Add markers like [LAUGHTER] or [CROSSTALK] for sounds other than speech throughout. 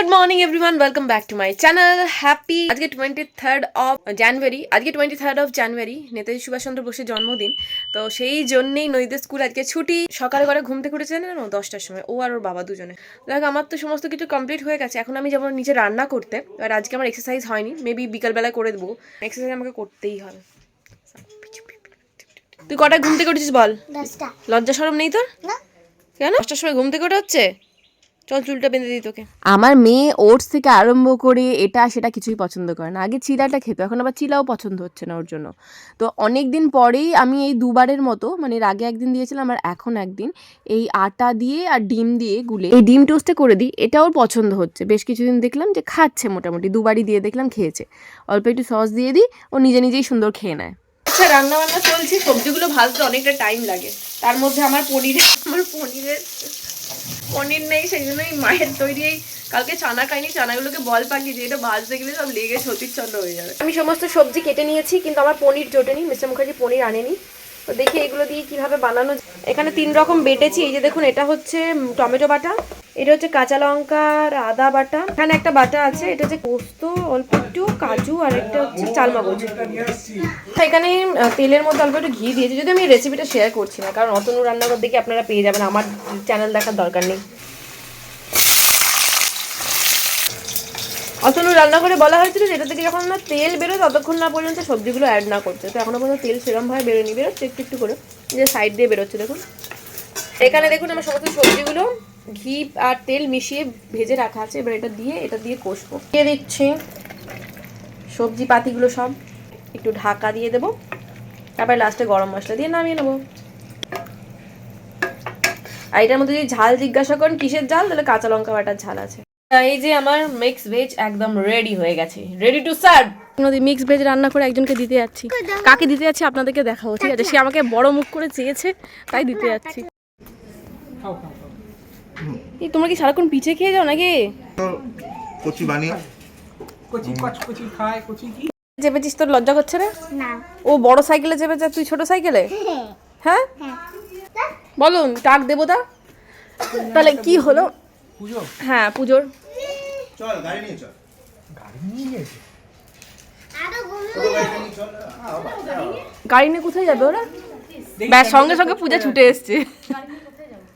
Good morning everyone welcome back to my channel happy আজকে twenty third of January আজকে twenty third of January Netaji Subhashchandra বোসের জন্মদিন। তো সেই জন্যেই নদীদের স্কুল আজকে ছুটি। সকালে করে ঘুম থেকে উঠেছে না দশটার সময়। ও আর ওর বাবা দুজনে। দেখ আমার তো সমস্ত কিছু কমপ্লিট হয়ে গেছে। এখন আমি যাব নিচে রান্না করতে। আর আজকে আমার এক্সারসাইজ হয়নি। মেবি বিকালবেলা করে দেবো। এক্সারসাইজ আমাকে করতেই হবে। তুই কটায় ঘুম থেকে উঠেছিস বল? লজ্জা সরম নেই তোর? কেন? দশটার সময় ঘুম থেকে ওঠা হচ্ছে? চল চুলটা বেঁধে দিই তোকে। আমার মেয়ে ওটস থেকে আরম্ভ করে এটা সেটা কিছুই পছন্দ করে না। আগে চিলাটা খেত এখন আবার চিলাও পছন্দ হচ্ছে না ওর জন্য। তো অনেক দিন পরেই আমি এই দুবারের মতো মানে এর আগে একদিন দিয়েছিলাম আর এখন একদিন এই আটা দিয়ে আর ডিম দিয়ে গুলে এই ডিম টোস্টে করে দিই। এটা ওর পছন্দ হচ্ছে। বেশ কিছুদিন দেখলাম যে খাচ্ছে মোটামুটি দুবারই দিয়ে দেখলাম খেয়েছে। অল্প একটু সস দিয়ে দিই ও নিজে নিজেই সুন্দর খেয়ে নেয়। আচ্ছা রান্না বান্না চলছে সবজিগুলো ভাজতে অনেকটা টাইম লাগে। তার মধ্যে আমার পনির আমার পনিরের পনির নেই, সেই জন্যই মায়ের তৈরি এই কালকে চানা খাইনি, চানাগুলোকে বল পাকি যে এটা ভাজতে গেলে সব লেগে সতীচ্ছন্দ হয়ে যাবে। আমি সমস্ত সবজি কেটে নিয়েছি, কিন্তু আমার পনির জোটেনি, মিস্টার মুখার্জি পনির আনেনি। তো দেখি এগুলো দিয়ে কীভাবে বানানো এখানে তিন রকম বেটেছি, এই যে দেখুন, এটা হচ্ছে টমেটো বাটা, এটা হচ্ছে কাঁচা লঙ্কা আর আদা বাটা। এখানে একটা বাটা আছে, এটা হচ্ছে পোস্ত, অল্প একটু কাজু আর একটা হচ্ছে চালমগজ। এখানে তেলের মধ্যে অল্প একটু ঘি দিয়েছি, যদি আমি রেসিপিটা শেয়ার করছি না, কারণ অতনু রান্নাঘর দেখে আপনারা পেয়ে যাবেন, আমার চ্যানেল দেখার দরকার নেই। অতনু রান্না করে বলা হয়েছিল যেটা থেকে যখন না তেল বেরোয় ততক্ষণ না পর্যন্ত সবজিগুলো অ্যাড না করতে তো এখনও পর্যন্ত তেল সেরমভাবে বেরোয়নি। বেরোচ্ছে একটু একটু করে। যে সাইড দিয়ে বেরোচ্ছে, দেখুন। এখানে দেখুন আমার সমস্ত সবজিগুলো ঘি আর তেল মিশিয়ে ভেজে রাখা আছে। এবার এটা দিয়ে এটা দিয়ে কষবো। দিয়ে দিচ্ছি সবজি পাতিগুলো সব। একটু ঢাকা দিয়ে দেবো। তারপরে লাস্টে গরম মশলা দিয়ে নামিয়ে নেব। আর এটার মধ্যে যদি ঝাল জিজ্ঞাসা করেন, কিসের ঝাল? তাহলে কাঁচা লঙ্কা বাটার ঝাল আছে। এই যে আমার মিক্স ভেজ একদম রেডি হয়ে গেছে। রেডি টু সার্ভ নদী মিক্স ভেজ রান্না করে একজনকে দিতে যাচ্ছি। কাকে দিতে যাচ্ছি আপনাদেরকে দেখাবো। ঠিক আছে সে আমাকে বড় মুখ করে চেয়েছে তাই দিতে যাচ্ছি। এই তোমরা কি সারাক্ষণ পিছে খেয়ে যাও নাকি? কচি বানিয়ে। কচি কচ কচি খায় কচি কি? চেপেছিস তোর লজ্জা করছে না না। ও বড় সাইকেলে চেপেছে তুই ছোট সাইকেলে? হ্যাঁ। বলুন টাক দেবো তা তাহলে কি হলো? পুজো? হ্যাঁ পুজোর। চল গাড়ি নিয়ে চল। গাড়ি নিয়ে গাড়ি নিয়ে কোথায় যাবে ওরা? ব্যাস সঙ্গে সঙ্গে পূজা ছুটে এসছে।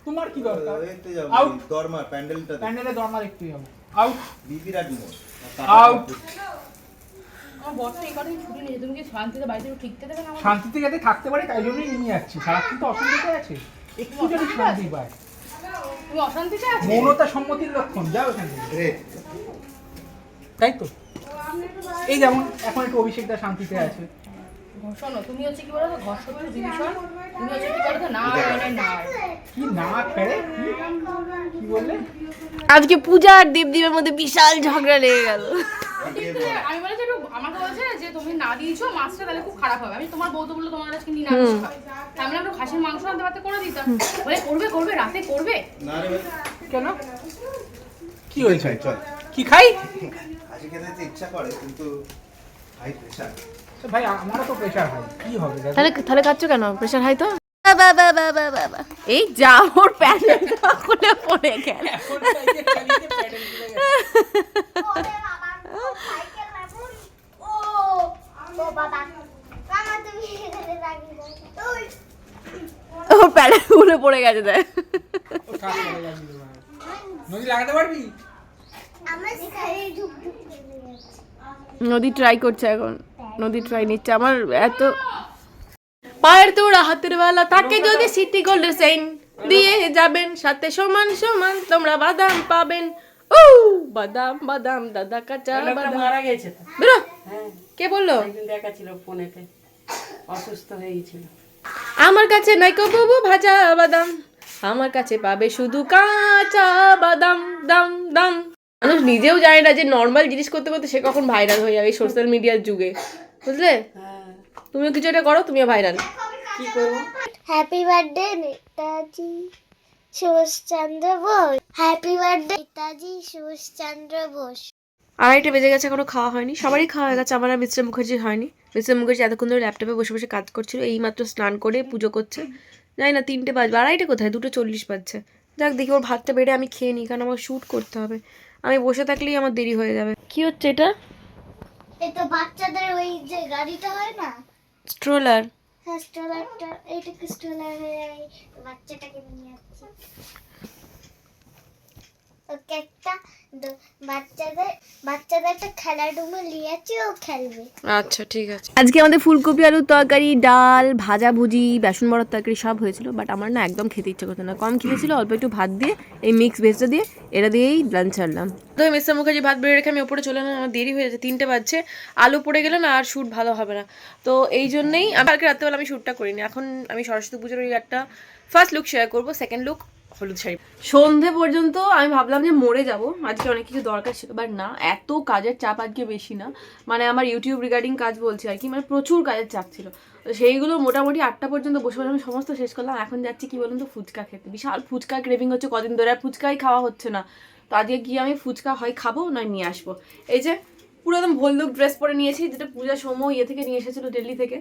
তোমার কি দরকার? দেখতে যাব দরমা প্যান্ডেলটা প্যান্ডেলে দরমা দেখতে যাব। আউট বিপি রাজ মোড় আউট শান্তিতে যাতে থাকতে পারে তাই জন্যই নিয়ে যাচ্ছি সারাক্ষণ তো অশান্তিতে আছে। একটু যদি শান্তি পায়। অশান্তিতে আছো মৌনতা সম্মতির লক্ষণ যাও এখান থেকে তাই তো? এই যেমন এখন একটু অভিষেক দা শান্তিতে আছে। শোনো তুমি হচ্ছে কি বলো তো ঘর শত্রু ডিভিশন তুমি হচ্ছে কি বলো তো না মানে না। কি না ফেরে কি? কি বললে? আজকে পূজা আর দেবদীপের মধ্যে বিশাল ঝগড়া লেগে গেল। আমি বলেছি একটু আমাকে বলছে তুমি না দিয়েছ মাছটা তাহলে খুব খারাপ হবে। আমি তোমার বউ তো বলল তোমার আজকে নিরামিষ খাও তার মানে একটু খাসির মাংস আনতে পারতে করে দিতাম বলে করবে করবে রাতে করবে? না রে ভাই। কেন? কি হয়েছে? চল। কি খাই? আজকে খেতে ইচ্ছা করে কিন্তু হাই প্রেশার ভাই আমারও তো প্রেশার হয়। কি হবে তাহলে তাহলে খাচ্ছ কেন? প্রেশার হাই তো? এই যা ওর প্যান্টটা খুলে পড়ে গেল [LAUGHS] এখন চাইছে চালিয়ে প্যাডেল খুলে গেছে। ওরে বাবা ও সাইকেল রাখুন ও ও বাবা মামা তুমি এখানে রাখি তুই ওর প্যান্ট খুলে পড়ে গেছে দেখ লাগাতে পারবি? নদী ট্রাই করছে এখন। নদী ট্রাই নিচ্ছে। আমার এত পায়ের তোড়া হাতের বেলা তাকে যদি সিটি গোল্ড সেন দিয়ে যাবেন সাথে সমান সমান তোমরা বাদাম পাবেন। ও বাদাম বাদাম দাদা কাঁচা বাদাম। মারা গেছে বেরো। কে বলল? একদিন দেখাচ্ছিল ফোনেতে। অসুস্থ হয়ে গেছিল। আমার কাছে নাই বাবু ভাজা বাদাম। আমার কাছে পাবে শুধু কাঁচা বাদাম। দাম দাম। মানুষ নিজেও জানে না যে নর্মাল জিনিস করতে করতে সে কখন ভাইরাল হয়ে যাবে সোশ্যাল মিডিয়ার যুগে। বুঝলে? হ্যাঁ। তুমিও কিছু একটা করো তুমিও ভাইরাল কি করব? Happy birthday Netaji Subhashchandra Bose happy birthday Netaji Subhashchandra Bose আড়াইটে বেজে গেছে এখনও খাওয়া হয়নি। সবারই খাওয়া হয়ে গেছে আমার আর মিস্টার মুখার্জি হয়নি। মিস্টার মুখার্জি এতক্ষণ ধরে ল্যাপটপে বসে বসে কাজ করছিল এই মাত্র স্নান করে পুজো করছে। জানি না তিনটে বাজবে। আড়াইটে কোথায়? দুটো চল্লিশ বাজছে। যাক দেখি ওর ভাতটা বেড়ে আমি খেয়ে নিই কারণ আমার শ্যুট করতে হবে। আমি বসে থাকলেই আমার দেরি হয়ে যাবে। কি হচ্ছে এটা? এটা বাচ্চাদের ওই যে গাড়িটা হয় না? স্ট্রোলার হ্যাঁ স্ট্রলারটা স্ট্রলার বাচ্চাটাকে নিয়ে যাচ্ছে। ওকে একটা বাচ্চাদের বাচ্চাদের একটা খেলার রুমে নিয়ে যাচ্ছি ও খেলবে। আচ্ছা ঠিক আছে। আজকে আমাদের ফুলকপি আলুর তরকারি ডাল ভাজা ভুজি বেসন বড়ার তরকারি সব হয়েছিল বাট আমার না একদম খেতে ইচ্ছে করতো না। কম খিদে ছিল অল্প একটু ভাত দিয়ে এই মিক্স ভেজটা দিয়ে এটা দিয়েই লাঞ্চ ছাড়লাম। তো মিস্টার মুখার্জি ভাত বেড়ে রেখে আমি ওপরে চলে এলাম আমার দেরি হয়ে যাচ্ছে তিনটে বাজছে আলু পড়ে গেলে না আর শ্যুট ভালো হবে না। তো এই জন্যই আমি কালকে রাত্রেবেলা আমি শ্যুটটা করিনি এখন আমি সরস্বতী পুজোর ওই একটা ফার্স্ট লুক শেয়ার করব সেকেন্ড লুক হলুদ শাড়ি। সন্ধে পর্যন্ত আমি ভাবলাম যে মরে যাব। আজকে অনেক কিছু দরকার ছিল বাট না, এত কাজের চাপ আজকে বেশি না। মানে আমার ইউটিউব রিগার্ডিং কাজ বলছি আর কি মানে প্রচুর কাজের চাপ ছিল। তো সেইগুলো মোটামুটি আটটা পর্যন্ত বসে বসে আমি সমস্ত শেষ করলাম। এখন যাচ্ছি কি বলুন তো, ফুচকা খেতে। বিশাল ফুচকা ক্রেভিং হচ্ছে, কদিন ধরে আর ফুচকাই খাওয়া হচ্ছে না। তো আজকে গিয়ে আমি ফুচকা হয় খাব নয় নিয়ে আসব। এই যে পুরো একদম ভল্লুক ড্রেস পরে নিয়েছি যেটা পূজার সময় ইয়ে থেকে নিয়ে এসেছিল দিল্লি থেকে।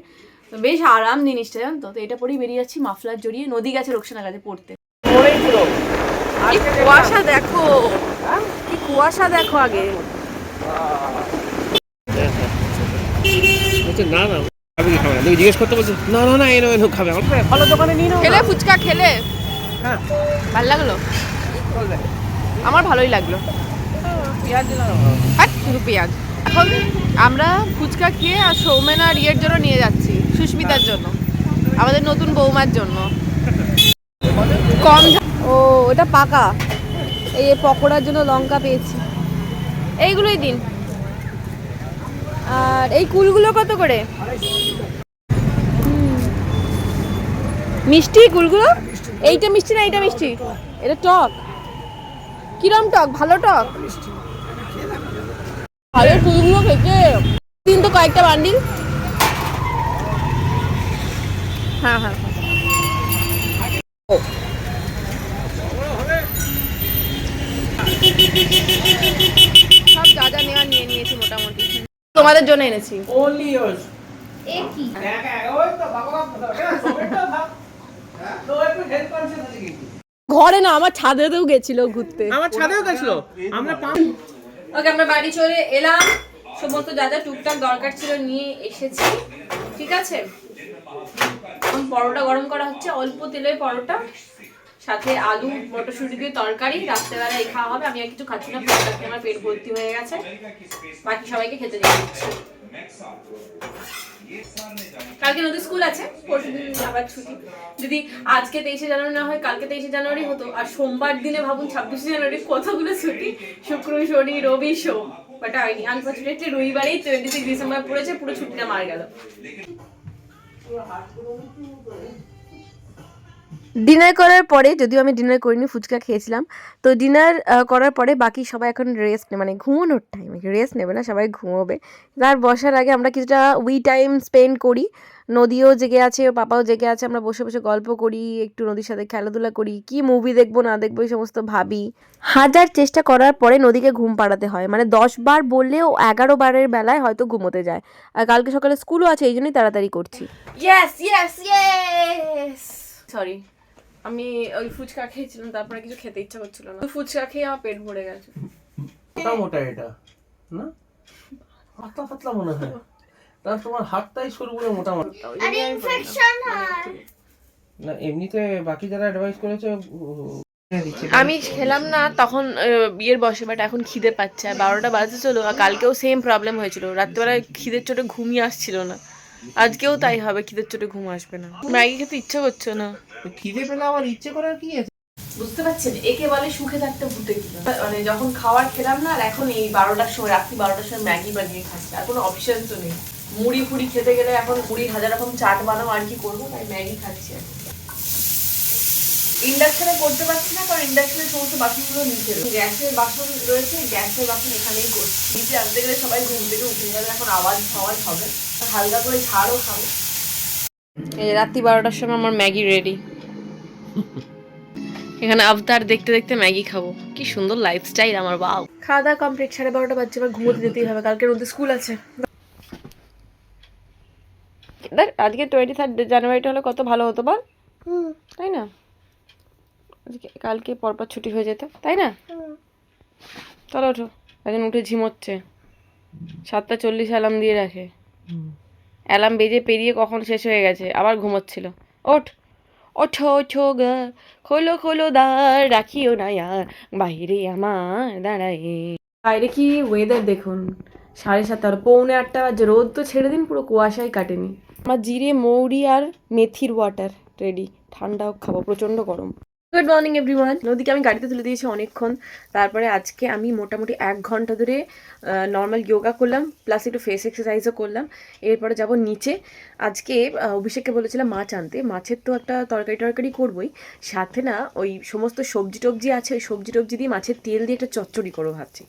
তো বেশ আরাম জিনিসটা জানতো তো? তো এটা পরেই বেরিয়ে যাচ্ছি মাফলার জড়িয়ে, নদী গেছে রোকসানা গাছে পড়তে। কি কুয়াশা দেখো? কি কুয়াশা দেখো আগে। না না খাবে কি খাবে না? তুমি জিজ্ঞেস করতে বলছো না না না এনো এনো খাবে আমার ভালো দোকানে নিয়ে খেলে ফুচকা খেলে? ভালো লাগল? আমার ভালোই লাগল। পেঁয়াজ হ্যাঁ শুধু পেঁয়াজ। এখন আমরা ফুচকা খেয়ে আর সৌমেন আর ইয়ের জন্য নিয়ে যাচ্ছি সুস্মিতার জন্য। আমাদের নতুন বৌমার জন্য। কম ও এটা পাকা। এই পকোড়ার জন্য লঙ্কা পেয়েছি। এইগুলোই দিন। আর এই কুলগুলো কত করে? মিষ্টি কুলগুলো? এইটা মিষ্টি না এইটা মিষ্টি? এটা টক। কিরম টক? ভালো টক? ভালো কুলগুলো খেতে। দিন তো কয়েকটা বান্ডিল। হ্যাঁ হ্যাঁ ও। সব যা যা নেওয়ার নিয়ে নিয়েছি মোটামুটি। তোমাদের জন্য এনেছি। ওনলি ইয়োর্স এ ওই তো বাবা তো। একটু হেলথ কনসিয়াস আছে কিন্তু ঘরে না আমার ছাদেতেও গেছিল ঘুরতে। আমার ছাদেও গেছিল। আমরা ওকে আমরা বাড়ি চলে এলাম। সমস্ত যা যা টুকটাক দরকার ছিল নিয়ে এসেছি। ঠিক আছে? পরোটা গরম করা হচ্ছে। অল্প তেলের পরোটা। সাথে আলু, মটরশুঁটি দিয়ে তরকারি, রাত্রেবেলা এই খাওয়া হবে। আমি আর কিছু খাচ্ছি না আমার পেট ভর্তি হয়ে গেছে। বাকি সবাইকে খেতে দিয়ে দিচ্ছি। কালকে নদী স্কুল আছে আবার ছুটি। যদি আজকে তেইশে জানুয়ারি না হয়, কালকে তেইশে জানুয়ারি হতো, আর সোমবার দিনে ভাবুন ছাব্বিশে জানুয়ারি কতগুলো ছুটি? শুক্র, শনি, রবি, সোম। বাট হয়নি আনফর্চুনেটলি রবিবারেই টোয়েন্টি সিক্স ডিসেম্বর পড়েছে, পুরো ছুটিটা মার গেল। ডিনার করার পরে যদিও আমি ডিনার করিনি ফুচকা খেয়েছিলাম। তো ডিনার করার পরে বাকি সবাই এখন রেস্ট মানে ঘুমানোর টাইম রেস্ট নেবে না সবাই ঘুমোবে। তার বসার আগে আমরা কিছুটা উই টাইম স্পেন্ড করি। নদীও জেগে আছে পাপাও জেগে আছে আমরা বসে বসে গল্প করি একটু নদীর সাথে খেলাধুলা করি কি মুভি দেখব না দেখব এই সমস্ত ভাবি। হাজার চেষ্টা করার পরে নদীকে ঘুম পাড়াতে হয়। মানে দশ বার বললেও এগারো বারের বেলায় হয়তো ঘুমোতে যায়। আর কালকে সকালে স্কুলও আছে এই জন্যই তাড়াতাড়ি করছি। ইয়েস ইয়েস ইয়েস সরি আমি ওই ফুচকা খেয়েছিলাম তারপরে কিছু খেতে ইচ্ছা করছিল না। ফুচকা খেয়ে আমার পেট ভরে গেছে। মোটা মোটা এটা না? পাতলা পাতলা মনে হয়। তার তোমার হাতটাই সরু বলে মোটা মোটা আর ইনফেকশন হয়। না এমনিতে বাকি যারা অ্যাডভাইস করেছে আমি খেলাম না তখন বিয়ের বসে বাট এখন খিদে পাচ্ছে। আর বারোটা বাজতে চলো আর কালকেও সেম প্রবলেম হয়েছিল। রাত্রেবেলায় খিদের চোটে ঘুমিয়ে আসছিল না। আজকেও তাই হবে খিদের চোটে ঘুম আসবে না। ম্যাগি খেতে ইচ্ছে করছে না। খিদে পেলে আমার ইচ্ছে করার কি আছে? বুঝতে পারছেন? একে বলে সুখে থাকতে ভূতে কি? মানে যখন খাওয়ার খেলাম না আর এখন এই বারোটার সময় রাত্রি বারোটার সময় ম্যাগি বানিয়ে খাচ্ছি আর কোনো অপশন তো নেই। মুড়ি ফুড়ি খেতে গেলে এখন মুড়ি হাজার রকম চাট বানাও আর কি করব? তাই ম্যাগি খাচ্ছি আর ইন্ডাকশনে করতে পারছি না কারণ ইন্ডাকশনের সমস্ত বাসনগুলো নিচে গ্যাসের বাসন রয়েছে গ্যাসের বাসন এখানেই করছি। নিচে আসতে গেলে সবাই ঘুম থেকে উঠে যাবে এখন আওয়াজ ফাওয়াজ হবে। হালকা করে ঝাড়ও খাব। এই রাত্রি বারোটার সময় আমার ম্যাগি রেডি এখানে আবতার দেখতে দেখতে ম্যাগি খাব। কি সুন্দর লাইফস্টাইল আমার বাউ খাওয়া দাওয়া কমপ্লিট সাড়ে বারোটা বাজছে এবার ঘুমোতে [LAUGHS] যেতেই হবে কালকে নদী স্কুল আছে। দেখ আজকে টোয়েন্টি থার্ড জানুয়ারিটা হলে কত ভালো হতো বল? হুম। তাই না? কালকে পরপর ছুটি হয়ে যেত তাই না? চলো ওঠো এখন উঠে ঝিমোচ্ছে। সাতটা চল্লিশ অ্যালার্ম দিয়ে রাখে। অ্যালার্ম বেজে পেরিয়ে কখন শেষ হয়ে গেছে আবার ঘুমোচ্ছিল। ওঠ ওঠো ওঠো গা খোলো খোলো দ্বার রাখিও না আর বাইরে আমার দাঁড়ায়। বাইরে কি ওয়েদার দেখুন সাড়ে সাতটা আর পৌনে আটটা বাজে রোদ তো ছেড়ে দিন পুরো কুয়াশাই কাটেনি। আমার জিরে মৌরি আর মেথির ওয়াটার রেডি ঠান্ডাও খাব প্রচণ্ড গরম। গুড মর্নিং এভরিওয়ান নদীকে আমি গাড়িতে তুলে দিয়েছি অনেকক্ষণ। তারপরে আজকে আমি মোটামুটি এক ঘণ্টা ধরে নর্মাল যোগা করলাম প্লাস একটু ফেস এক্সারসাইজও করলাম। এরপরে যাব নিচে। আজকে অভিষেককে বলেছিলাম মাছ আনতে। মাছের তো একটা তরকারি টরকারি করবই। সাথে না, ওই সমস্ত সবজি টবজি আছে, ওই সবজি টবজি দিয়ে মাছের তেল দিয়ে একটা চচ্চড়ি করব ভাবছি।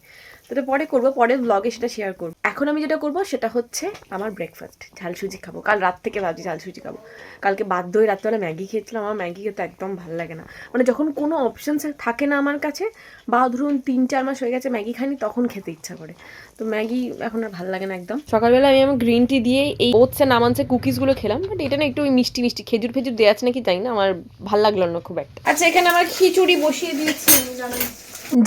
তো এটা পরে করব পরের ব্লগে সেটা শেয়ার করব। এখন আমি যেটা করব সেটা হচ্ছে আমার ব্রেকফাস্ট ঝাল সুজি খাব। কাল রাত থেকে ভাবছি ঝাল সুজি খাব। কালকে বাধ্য হয়ে রাত্রেবেলা ম্যাগি খেয়েছিলাম আমার ম্যাগি খেতে একদম ভালো লাগে না। মানে যখন কোনো অপশানস থাকে না আমার কাছে বা ধরুন তিন চার মাস হয়ে গেছে ম্যাগি খাইনি তখন খেতে ইচ্ছা করে। তো ম্যাগি এখন আর ভালো লাগে না একদম। সকালবেলা আমি আমার গ্রিন টি দিয়ে এই ওটসে নামানসে কুকিজগুলো খেলাম বাট এটা না একটু ওই মিষ্টি মিষ্টি খেজুর ফেজুর দেওয়া আছে নাকি জানি না? আমার ভালো লাগল না খুব একটা। আচ্ছা এখানে আমার খিচুড়ি বসিয়ে দিয়েছি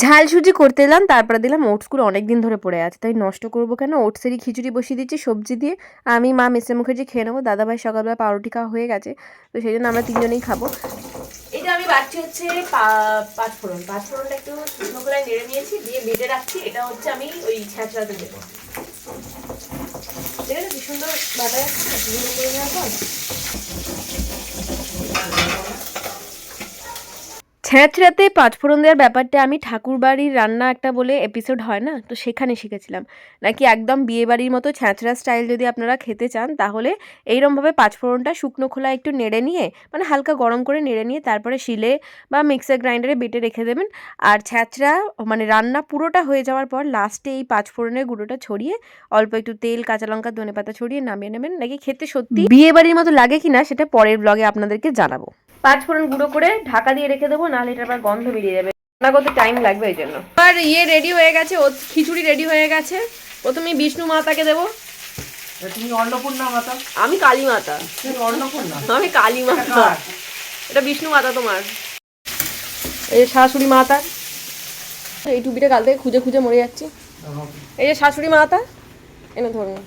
ঝাল সুজি করতে এলাম, তারপরে দিলাম ওটসগুলো অনেক দিন ধরে পড়ে আছে, তাই নষ্ট করব কেন? ওটসেরই খিচুড়ি বসিয়ে দিচ্ছি, সবজি দিয়ে। আমি, মা মিশ্রা মুখার্জি খেয়ে নেব, দাদাভাই সকালবেলা পাউরুটি খাওয়া হয়ে গেছে, তো সেই জন্য আমরা তিনজনেই খাব। এটা আমি বাড়ছি হচ্ছে পাঁচ ফোড়ন, পাঁচ ফোড়নটা একটু শুকনো করে নেড়ে নিয়েছি, দিয়ে বেটে রাখছি, এটা হচ্ছে আমি ওই ছ্যাঁচড়াতে দেবো। ঠিক কি সুন্দর পর ছ্যাঁচড়াতে পাঁচফোড়ন দেওয়ার ব্যাপারটা আমি ঠাকুর বাড়ির রান্না একটা বলে এপিসোড হয় না? তো সেখানে শিখেছিলাম। নাকি একদম বিয়ে বাড়ির মতো ছ্যাঁচড়া স্টাইল যদি আপনারা খেতে চান তাহলে এইরমভাবে পাঁচফোড়নটা শুকনো খোলা একটু নেড়ে নিয়ে মানে হালকা গরম করে নেড়ে নিয়ে তারপরে শিলে বা মিক্সার গ্রাইন্ডারে বেটে রেখে দেবেন। আর ছ্যাঁচড়া মানে রান্না পুরোটা হয়ে যাওয়ার পর লাস্টে এই পাঁচফোড়নের গুঁড়োটা ছড়িয়ে অল্প একটু তেল কাঁচা লঙ্কা ধনে পাতা ছড়িয়ে নামিয়ে নেবেন। নাকি খেতে সত্যি বিয়ে বাড়ির মতো লাগে কিনা সেটা পরের ব্লগে আপনাদেরকে জানাব। পাঁচ ফোড়ন গুঁড়ো করে ঢাকা দিয়ে রেখে দেবো নাহলে এটা আবার গন্ধ বেরিয়ে যাবে। রান্না করতে টাইম লাগবে এই জন্য। আর ইয়ে রেডি হয়ে গেছে ও খিচুড়ি রেডি হয়ে গেছে। প্রথমে বিষ্ণু মাতাকে দেবো। তুমি অন্নপূর্ণা মাতা? আমি কালী মাতা। অন্নপূর্ণা? আমি কালী মাতা। এটা বিষ্ণু মাতা তোমার। এই যে শাশুড়ি মাতা। এই টুপিটা কাল থেকে খুঁজে খুঁজে মরে যাচ্ছি। এই যে শাশুড়ি মাতা এনে ধরুন।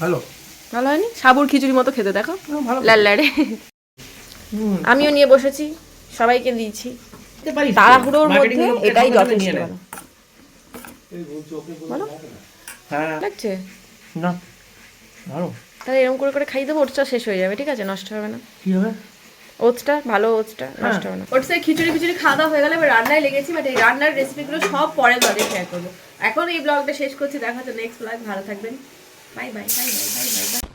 ভালো ভালো হয়নি? সাবুর খিচুড়ি মতো খেতে দেখো। ভালো লাল্লারে আমিও নিয়ে বসেছি সবাইকে দিয়েছি? তাড়াহুড়োর মধ্যে এটাই যথেষ্ট। বলো। হ্যাঁ। লাগছে? না। ভালো। তাহলে এরকম করে করে খাই দেবো ওটসটা শেষ হয়ে যাবে ঠিক আছে? নষ্ট হবে না। কি হবে? ওটসটা ভালো ওটসটা নষ্ট হবে না। ওটসের খিচুড়ি খিচুড়ি খাওয়া দাওয়া হয়ে গেলে এবার রান্নায় লেগেছি বাট এই রান্নার রেসিপিগুলো সব পরে ব্লগে শেয়ার করব। এখন এই ব্লগটা শেষ করছি দেখা হচ্ছে নেক্সট ব্লগ ভালো থাকবেন। Máy bay, 飞